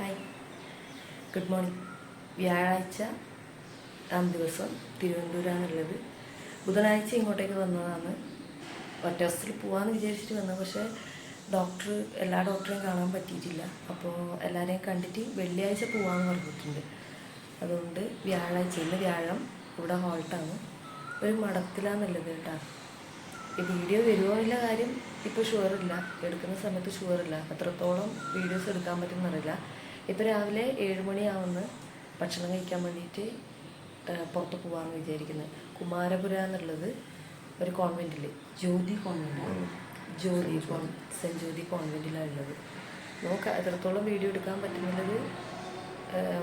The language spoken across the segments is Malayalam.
ഹായ് ഗുഡ് മോർണിംഗ് വ്യാഴാഴ്ച ആം ദിവസം. തിരുവനന്തപുരമാണുള്ളത്. ബുധനാഴ്ച ഇങ്ങോട്ടേക്ക് വന്നതാണ്. ഒറ്റ ദിവസത്തിൽ പോകാമെന്ന് വിചാരിച്ചിട്ട് വന്നത്. പക്ഷേ ഡോക്ടർ എല്ലാ ഡോക്ടറെയും കാണാൻ പറ്റിയിട്ടില്ല. അപ്പോൾ എല്ലാവരെയും കണ്ടിട്ട് വെള്ളിയാഴ്ച പോകാമെന്ന് പറഞ്ഞിട്ടുണ്ട്. അതുകൊണ്ട് വ്യാഴാഴ്ച ഇന്ന് വ്യാഴം ഇവിടെ ഹോൾട്ടാണ്. ഒരു മഠത്തിലാന്നുള്ളത് കേട്ടോ. വീഡിയോ വരുമോ ഇല്ല കാര്യം ഇപ്പോൾ ഷുവറില്ല എടുക്കുന്ന സമയത്ത് ഷുവറില്ല അത്രത്തോളം വീഡിയോസ് എടുക്കാൻ പറ്റുമെന്നറിയില്ല ഇപ്പോൾ രാവിലെ ഏഴ് മണിയാവുന്ന. ഭക്ഷണം കഴിക്കാൻ വേണ്ടിയിട്ട് പുറത്ത് പോകാമെന്ന് വിചാരിക്കുന്നത് കുമാരപുര എന്നുള്ളത് ഒരു കോൺവെന്റിൽ ജ്യോതി കോൺവെന്റ് ജ്യോതി കോൺ സെന്റ് ജ്യോതി കോൺവെന്റിലാണ് ഉള്ളത്. നമുക്ക് എത്രത്തോളം വീഡിയോ എടുക്കാൻ പറ്റുന്നുള്ളത്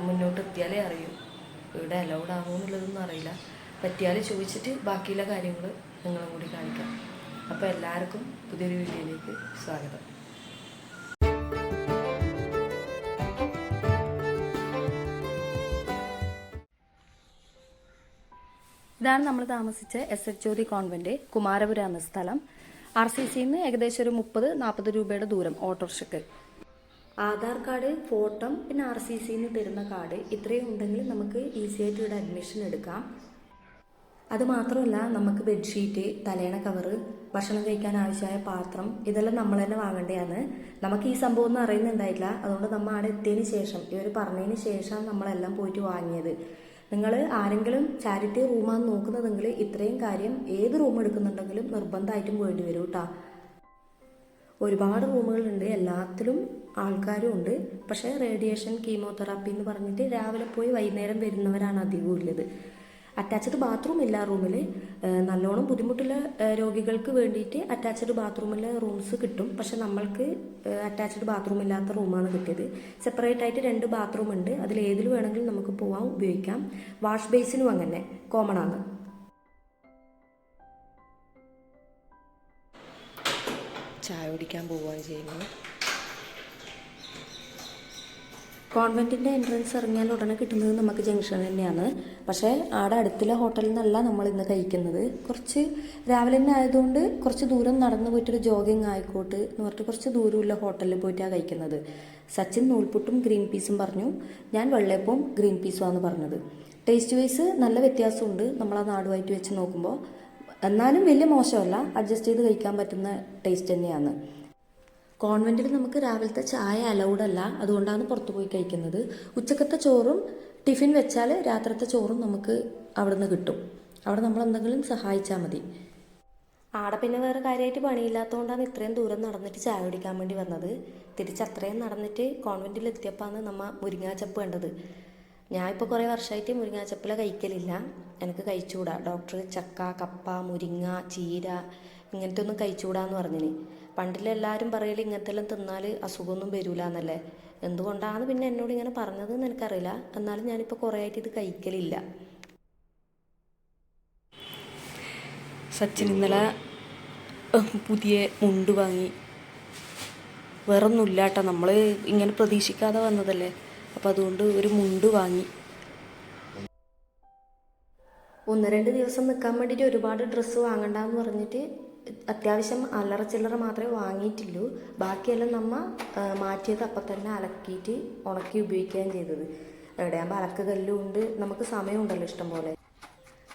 മുന്നോട്ട് എത്തിയാലേ അറിയൂ. ഇവിടെ അലൗഡ് ആകുമോ എന്നുള്ളതൊന്നും അറിയില്ല. പറ്റിയാൽ ചോദിച്ചിട്ട് ബാക്കിയുള്ള കാര്യങ്ങൾ നിങ്ങളും കൂടി കാണിക്കാം. അപ്പോൾ എല്ലാവർക്കും പുതിയൊരു വീഡിയോയിലേക്ക് സ്വാഗതം. ഇതാണ് നമ്മൾ താമസിച്ച S H Jyothi convent Kumarapura എന്ന സ്ഥലം. ആർ സി സിന്ന് ഏകദേശം ഒരു മുപ്പത് നാൽപ്പത് രൂപയുടെ ദൂരം ഓട്ടോറിക്ഷക്ക്. ആധാർ കാർഡ് ഫോട്ടോ പിന്നെ ആർ സി സിന്ന് തരുന്ന കാർഡ് ഇത്രയും ഉണ്ടെങ്കിൽ നമുക്ക് ഈസി ആയിട്ട് ഇവിടെ അഡ്മിഷൻ എടുക്കാം. അത് മാത്രമല്ല നമുക്ക് ബെഡ്ഷീറ്റ് തലേണ കവറ് ഭക്ഷണം കഴിക്കാൻ ആവശ്യമായ പാത്രം ഇതെല്ലാം നമ്മൾ തന്നെ വാങ്ങേണ്ടതാണ്. നമുക്ക് ഈ സംഭവം ഒന്നും അറിയുന്നുണ്ടായില്ല അതുകൊണ്ട് നമ്മൾ അവിടെ എത്തിയതിന് ശേഷം ഇവർ പറഞ്ഞതിന് ശേഷം നമ്മളെല്ലാം പോയിട്ട് വാങ്ങിയത്. നിങ്ങൾ ആരെങ്കിലും ചാരിറ്റി റൂമാണ് നോക്കുന്നതെങ്കിൽ ഇത്രയും കാര്യം ഏത് റൂം എടുക്കുന്നുണ്ടെങ്കിലും നിർബന്ധമായിട്ടും വേണ്ടി വരും കേട്ടോ ഒരുപാട് റൂമുകളുണ്ട് എല്ലാത്തിലും ആൾക്കാരും ഉണ്ട്. പക്ഷേ റേഡിയേഷൻ കീമോതെറാപ്പി എന്ന് പറഞ്ഞിട്ട് രാവിലെ പോയി വൈകുന്നേരം വരുന്നവരാണ് അധികം ഉള്ളത്. അറ്റാച്ച്ഡ് ബാത്റൂം ഇല്ല റൂമിൽ നല്ലോണം ബുദ്ധിമുട്ടുള്ള രോഗികൾക്ക് വേണ്ടിയിട്ട് അറ്റാച്ച്ഡ് ബാത്റൂമിൽ റൂംസ് കിട്ടും. പക്ഷെ നമ്മൾക്ക് അറ്റാച്ച്ഡ് ബാത്റൂം ഇല്ലാത്ത റൂമാണ് കിട്ടിയത്. സെപ്പറേറ്റ് ആയിട്ട് രണ്ട് ബാത്റൂം ഉണ്ട്. അതിൽ ഏതിൽ വേണമെങ്കിലും നമുക്ക് പോവാൻ ഉപയോഗിക്കാം. വാഷ് ബേസിനും അങ്ങനെ കോമൺ ആണ്. ചായ കുടിക്കാൻ പോവുകയാണ് ചെയ്യുന്നത്. കോൺവെന്റിന്റെ എൻട്രൻസ് ഇറങ്ങിയാൽ ഉടനെ കിട്ടുന്നത് നമുക്ക് ജംഗ്ഷൻ തന്നെയാണ്. പക്ഷേ ആടെ അടുത്തുള്ള ഹോട്ടലിൽ നിന്നല്ല നമ്മൾ ഇന്ന് കഴിക്കുന്നത്. കുറച്ച് രാവിലെ തന്നെ ആയതുകൊണ്ട് കുറച്ച് ദൂരം നടന്നു പോയിട്ടൊരു ജോഗിങ് ആയിക്കോട്ട് എന്ന് പറഞ്ഞിട്ട് കുറച്ച് ദൂരമുള്ള ഹോട്ടലിൽ പോയിട്ടാണ് കഴിക്കുന്നത്. സച്ചിൻ നൂൽപുട്ടും ഗ്രീൻ പീസും പറഞ്ഞു. ഞാൻ വെള്ളയപ്പവും ഗ്രീൻ പീസുമാണ് പറഞ്ഞത്. ടേസ്റ്റ് വൈസ് നല്ല വ്യത്യാസമുണ്ട്. നമ്മളാ നാടുമായിട്ട് വെച്ച് നോക്കുമ്പോൾ. എന്നാലും വലിയ മോശമല്ല. അഡ്ജസ്റ്റ് ചെയ്ത് കഴിക്കാൻ പറ്റുന്ന ടേസ്റ്റ് തന്നെയാണ്. കോൺവെന്റിൽ നമുക്ക് രാവിലത്തെ ചായ അലൗഡ് അല്ല. അതുകൊണ്ടാണ് പുറത്തു പോയി കഴിക്കുന്നത്. ഉച്ചക്കത്തെ ചോറും ടിഫിൻ വെച്ചാൽ രാത്രിത്തെ ചോറും നമുക്ക് അവിടുന്ന് കിട്ടും. അവിടെ നമ്മൾ എന്തെങ്കിലും സഹായിച്ചാൽ മതി. ആടെ പിന്നെ വേറെ കാര്യമായിട്ട് പണിയില്ലാത്തതുകൊണ്ടാണ് ഇത്രയും ദൂരം നടന്നിട്ട് ചായ കുടിക്കാൻ വേണ്ടി വന്നത്. തിരിച്ച് അത്രയും നടന്നിട്ട് കോൺവെന്റിൽ എത്തിയപ്പോഴാണ് നമ്മ മുരിങ്ങാച്ചപ്പ് കണ്ടത്. ഞാൻ ഇപ്പോൾ കുറേ വർഷമായിട്ട് മുരിങ്ങാച്ചപ്പില കഴിക്കലില്ല. എനിക്ക് കഴിച്ചുകൂടാ. ഡോക്ടർ ചക്ക കപ്പ മുരിങ്ങ ചീര ഇങ്ങനത്തെ ഒന്നും കഴിച്ചുകൂടാന്ന് പറഞ്ഞിന്. പണ്ടിലെല്ലാവരും പറയൽ ഇങ്ങനത്തെ എല്ലാം തിന്നാൽ അസുഖമൊന്നും വരില്ല എന്നല്ലേ എന്തുകൊണ്ടാണ് പിന്നെ എന്നോട് ഇങ്ങനെ പറഞ്ഞതെന്ന് എനിക്കറിയില്ല. എന്നാലും ഞാനിപ്പോൾ കുറേ ആയിട്ട് ഇത് കഴിക്കലില്ല. സച്ചിൻ ഇന്നലെ പുതിയ മുണ്ട് വാങ്ങി. വേറൊന്നുമില്ല കേട്ടോ നമ്മൾ ഇങ്ങനെ പ്രതീക്ഷിക്കാതെ വന്നതല്ലേ? അപ്പം അതുകൊണ്ട് ഒരു മുണ്ട് വാങ്ങി. ഒന്ന് രണ്ട് ദിവസം നിൽക്കാൻ വേണ്ടിയിട്ട് ഒരുപാട് ഡ്രസ്സ് വാങ്ങണ്ടെന്ന് പറഞ്ഞിട്ട് അത്യാവശ്യം അല്ലറ ചില്ലറ മാത്രമേ വാങ്ങിയിട്ടുള്ളൂ. ബാക്കിയെല്ലാം നമ്മ മാറ്റിയത് അപ്പം തന്നെ അലക്കിയിട്ട് ഉണക്കി ഉപയോഗിക്കുകയും ചെയ്തത്. എവിടെയാകുമ്പോൾ അലക്കുകല്ലും ഉണ്ട്. നമുക്ക് സമയമുണ്ടല്ലോ ഇഷ്ടം പോലെ.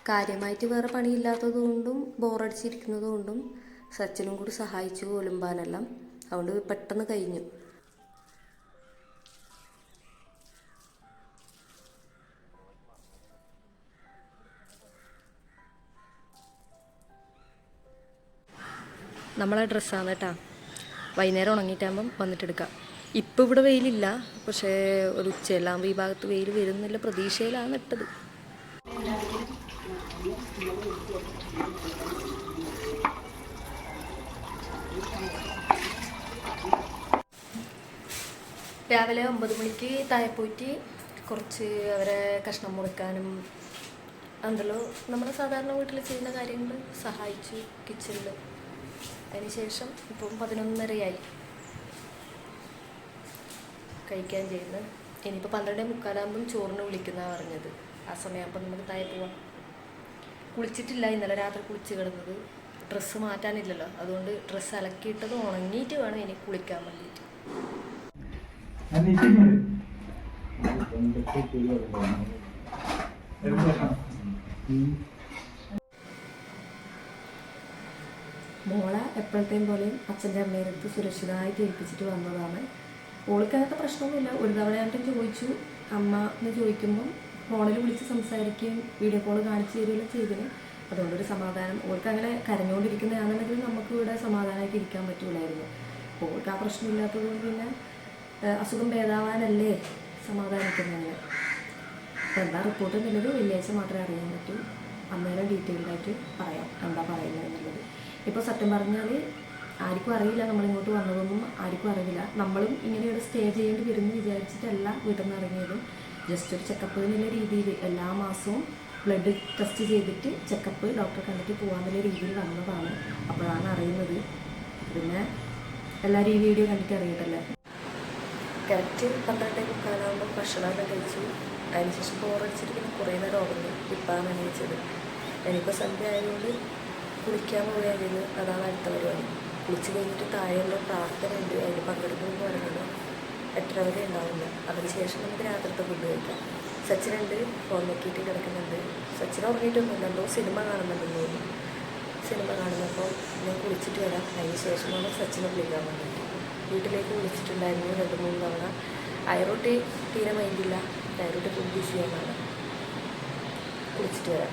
കാര്യമായിട്ട് വേറെ പണിയില്ലാത്തത് കൊണ്ടും ബോറടിച്ചിരിക്കുന്നത് കൊണ്ടും സച്ചിനും കൂടി സഹായിച്ചു ഒലുമ്പാനെല്ലാം അതുകൊണ്ട് പെട്ടെന്ന് കഴിഞ്ഞു. നമ്മളെ ഡ്രസ്സാണ് കേട്ടാ. വൈകുന്നേരം ഉണങ്ങിയിട്ടാകുമ്പം വന്നിട്ടെടുക്കാം ഇപ്പം ഇവിടെ വെയിലില്ല. പക്ഷേ ഒരു ഉച്ചയെല്ലാം ഈ ഭാഗത്ത് വെയിൽ വരുന്നില്ല പ്രതീക്ഷയിലാണ് ഇട്ടത്. രാവിലെ ഒമ്പത് മണിക്ക് താഴെ പോയിട്ട് കുറച്ച് അവരെ കഷ്ണം മുറിക്കാനും എന്തല്ലോ നമ്മുടെ സാധാരണ വീട്ടിൽ ചെയ്യുന്ന കാര്യങ്ങൾ സഹായിച്ചു കിച്ചണിൽ അതിനുശേഷം ഇപ്പം പതിനൊന്നരയായി കഴിക്കാൻ ചെയ്യുന്നത് ഇനിയിപ്പോൾ പന്ത്രണ്ടേ മുക്കാലാകുമ്പം ചോറിന് വിളിക്കുന്നതാണ് പറഞ്ഞത്. ആ സമയമാകുമ്പോൾ നമുക്ക് താഴെ പോവാം. കുളിച്ചിട്ടില്ല ഇന്നലെ രാത്രി കുളിച്ച് കിടന്നത്. ഡ്രസ്സ് മാറ്റാനില്ലല്ലോ. അതുകൊണ്ട് ഡ്രസ്സ് അലക്കിയിട്ടത് ഉണങ്ങിയിട്ട് വേണം ഇനി കുളിക്കാൻ വേണ്ടിയിട്ട്. Thank നിൽക്കുന്നത് മോളെ എപ്പോഴത്തെയും പോലെയും അച്ഛന്റെ അമ്മയുടെ അടുത്ത് സുരക്ഷിതമായിട്ട് ഏൽപ്പിച്ചിട്ട് വന്നതാണ്. ഓൾക്ക് അങ്ങനത്തെ പ്രശ്നമൊന്നുമില്ല. ഒരു തവണ ആയിട്ടും ചോദിച്ചു അമ്മ എന്ന് ചോദിക്കുമ്പം ഫോണിൽ വിളിച്ച് സംസാരിക്കുകയും വീഡിയോ കോൾ കാണിച്ചു തരികയും ചെയ്തിന്. അതുകൊണ്ടൊരു സമാധാനം. ഓൾക്ക് അങ്ങനെ കരഞ്ഞുകൊണ്ടിരിക്കുന്നതാണെന്നുണ്ടെങ്കിൽ നമുക്ക് ഇവിടെ സമാധാനമായിട്ട് ഇരിക്കാൻ പറ്റൂലായിരുന്നു. ഓൾക്ക് ആ പ്രശ്നമില്ലാത്തത് കൊണ്ട് പിന്നെ അസുഖം ഭേദാവാനല്ലേ സമാധാനിക്കുന്നതിന് അപ്പോൾ എന്താ റിപ്പോർട്ട് എന്നുള്ളത് വെള്ളിയാഴ്ച മാത്രമേ അറിയാൻ പറ്റൂ. അന്നേരം ഡീറ്റെയിൽഡായിട്ട് പറയാം. എന്താ പറയുന്നത് എന്നുള്ളത് ഇപ്പോൾ സത്യം പറഞ്ഞാൽ ആർക്കും അറിയില്ല നമ്മളിങ്ങോട്ട് വന്നതൊന്നും ആർക്കും അറിയില്ല. നമ്മളും ഇങ്ങനെ സ്റ്റേ ചെയ്യേണ്ടി വരുമെന്ന് വിചാരിച്ചിട്ടല്ല വീട്ടിൽ നിന്ന് ഇറങ്ങിയതും. ജസ്റ്റ് ഒരു ചെക്കപ്പ് എന്നുള്ള രീതിയിൽ എല്ലാ മാസവും ബ്ലഡ് ടെസ്റ്റ് ചെയ്തിട്ട് ചെക്കപ്പ് ഡോക്ടറെ കണ്ടിട്ട് പോകാമെന്നുള്ള രീതിയിൽ വന്നതാണ്. അപ്പോഴാണ് അറിയുന്നത്. പിന്നെ എല്ലാവരും ഈ വീഡിയോ കണ്ടിട്ട് അറിയട്ടല്ലേ? കറക്റ്റ് പന്ത്രണ്ടേ മുക്കാലാകുമ്പോൾ ഭക്ഷണമൊക്കെ കഴിച്ചു. അതിനുശേഷം ബോറടിച്ചിട്ട് പിന്നെ കുറേ നേരം ഉറങ്ങി. ഇപ്പാണ് എണീച്ചത്. എനിക്കിപ്പോൾ സന്ധ്യ ആയതുകൊണ്ട് കുളിക്കാൻ പോവുകയായിരുന്നു അതാണ് അടുത്ത പരിപാടി. കുളിച്ച് കഴിഞ്ഞിട്ട് താഴെയുള്ള പ്രാർത്ഥന ഉണ്ട് അതിൽ പങ്കെടുക്കുമെന്ന് പറയുന്നത്. എത്ര വരെ ഉണ്ടാവില്ല അതിനുശേഷം നമുക്ക് രാത്രിത്തെ ഫുഡ് കഴിക്കാം. സച്ചിനുണ്ട് ഫോൺ നോക്കിയിട്ട് കിടക്കുന്നുണ്ട്. സച്ചിൻ ഉറങ്ങിയിട്ടൊന്നുമില്ല എന്തോ സിനിമ കാണുന്നുണ്ടെന്ന് തോന്നുന്നു. സിനിമ കാണുന്നപ്പോൾ ഞാൻ കുളിച്ചിട്ട് വരാം. അതിന് ശേഷമാണ് സച്ചിനെ വിളിക്കാൻ വേണ്ടിയിട്ട് വീട്ടിലേക്ക് വിളിച്ചിട്ടുണ്ടായിരുന്നു രണ്ട് മൂന്ന് തവണ. അയറോട്ടി തീരെ മൈൻഡില്ല അയറോട്ടി ഫുഡ് ബിസിയാണ് കുളിച്ചിട്ട് വരാം.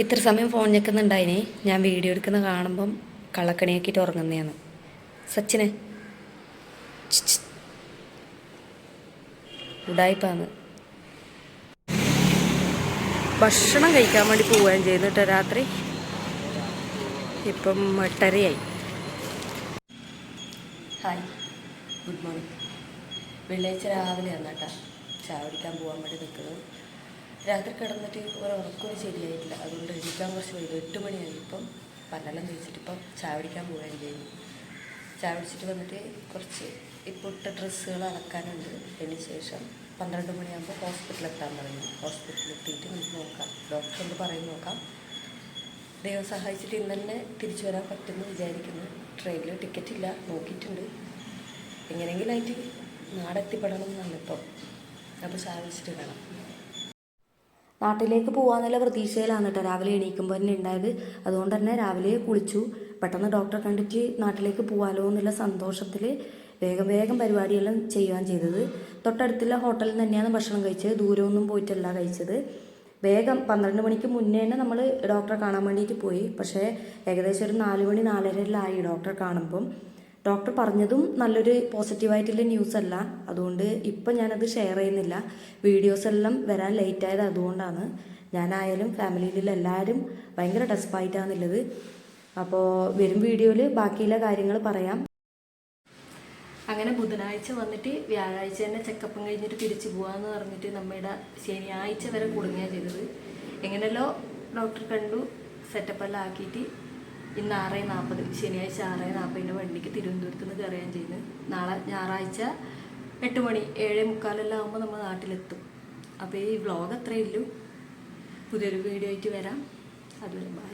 ഇത്ര സമയം ഫോൺ ഞെക്കുന്നുണ്ടായിനെ. ഞാൻ വീഡിയോ എടുക്കുന്ന കാണുമ്പം കള്ളക്കണിയാക്കിയിട്ട് ഉറങ്ങുന്നതാണ് സച്ചിനെ. ഉടായിപ്പാന്ന്. ഭക്ഷണം കഴിക്കാൻ വേണ്ടി പോവുകയും ചെയ്തു കേട്ടോ രാത്രി. ഇപ്പം എട്ടരയായി. ഹായ് ഗുഡ് മോർണിംഗ് വെള്ളിയാഴ്ച രാവിലെയാണ് കേട്ടോ. ചായ കുടിക്കാൻ പോകാൻ വേണ്ടി നിൽക്കുന്നത്. രാത്രി കിടന്നിട്ട് ഒരു ഉറക്കവും ശരിയായിട്ടില്ല. അതുകൊണ്ട് എഴുതിക്കാൻ കുറച്ച് വൈകും. എട്ട് മണിയായി. ഇപ്പം പല്ലെല്ലാം കഴിച്ചിട്ട് ഇപ്പം ചായ പിടിക്കാൻ ചെയ്തു ചായ പിടിച്ചിട്ട് വന്നിട്ട് കുറച്ച് ഇപ്പോൾ ഇട്ട ഡ്രസ്സുകൾ അലക്കാനുണ്ട്. അതിന് ശേഷം പന്ത്രണ്ട് മണിയാകുമ്പോൾ ഹോസ്പിറ്റലിൽ എത്താൻ പറഞ്ഞു. ഹോസ്പിറ്റലിൽ എത്തിയിട്ട് നമുക്ക് നോക്കാം. ഡോക്ടർ ഒന്ന് പറയും നോക്കാം. ദൈവം സഹായിച്ചിട്ട് ഇന്ന് തന്നെ തിരിച്ചു വരാൻ പറ്റുമെന്ന് വിചാരിക്കുന്നു. ട്രെയിനിൽ ടിക്കറ്റ് ഇല്ല. നോക്കിയിട്ടുണ്ട്. എങ്ങനെയെങ്കിലും ആയിട്ട് നാടെത്തിപ്പെടണം എന്നാണ് ഇപ്പം. അപ്പോൾ സാധിച്ചിട്ട് വേണം നാട്ടിലേക്ക് പോകാമെന്നുള്ള പ്രതീക്ഷയിലാണ് കേട്ടോ രാവിലെ എണീക്കുമ്പോൾ തന്നെ ഉണ്ടായത് അതുകൊണ്ട് തന്നെ രാവിലെ കുളിച്ചു. പെട്ടെന്ന് ഡോക്ടറെ കണ്ടിട്ട് നാട്ടിലേക്ക് പോകാലോ എന്നുള്ള സന്തോഷത്തിൽ വേഗം വേഗം പരിപാടിയെല്ലാം ചെയ്യുക ചെയ്തത്. തൊട്ടടുത്തുള്ള ഹോട്ടലിൽ തന്നെയാണ് ഭക്ഷണം കഴിച്ചത്. ദൂരമൊന്നും പോയിട്ടല്ല കഴിച്ചത്. വേഗം പന്ത്രണ്ട് മണിക്ക് മുന്നേ തന്നെ നമ്മൾ ഡോക്ടറെ കാണാൻ വേണ്ടിയിട്ട് പോയി. പക്ഷേ ഏകദേശം ഒരു നാല് മണി നാലരയിലായി ഡോക്ടറെ കാണുമ്പം. ഡോക്ടർ പറഞ്ഞതും നല്ലൊരു പോസിറ്റീവായിട്ടുള്ള ന്യൂസ് അല്ല അതുകൊണ്ട് ഇപ്പം ഞാനത് ഷെയർ ചെയ്യുന്നില്ല. വീഡിയോസ് എല്ലാം വരാൻ ലേറ്റ് ആയത് അതുകൊണ്ടാണ്. ഞാനായാലും ഫാമിലിയിലുള്ള എല്ലാവരും ഭയങ്കര ഡെസ്പായിട്ടാണുള്ളത് അപ്പോൾ വരും വീഡിയോയിൽ ബാക്കിയുള്ള കാര്യങ്ങൾ പറയാം. അങ്ങനെ ബുധനാഴ്ച വന്നിട്ട് വ്യാഴാഴ്ച തന്നെ ചെക്കപ്പും കഴിഞ്ഞിട്ട് തിരിച്ചു പോകാമെന്ന് പറഞ്ഞിട്ട് നമ്മുടെ ശനിയാഴ്ച വരെ കുടുങ്ങിയാണ് ചെയ്തത്. എങ്ങനെയല്ലോ ഡോക്ടർ കണ്ടു. സെറ്റപ്പെല്ലാം ആക്കിയിട്ട് ഇന്ന് ആറ് നാൽപ്പത് ശനിയാഴ്ച ആറ് നാൽപ്പതിന്റെ വണ്ടിക്ക് തിരുവനന്തപുരത്ത് നിന്ന് കയറുകയും ചെയ്യുന്നത്. നാളെ ഞായറാഴ്ച എട്ട് മണി ഏഴ് മുക്കാലെല്ലാം ആകുമ്പോൾ നമ്മൾ നാട്ടിലെത്തും. അപ്പോൾ ഈ വ്ളോഗ് അത്രയേ ഉള്ളൂ. പുതിയൊരു വീഡിയോ ആയിട്ട് വരാം. അതുവരെ ബൈ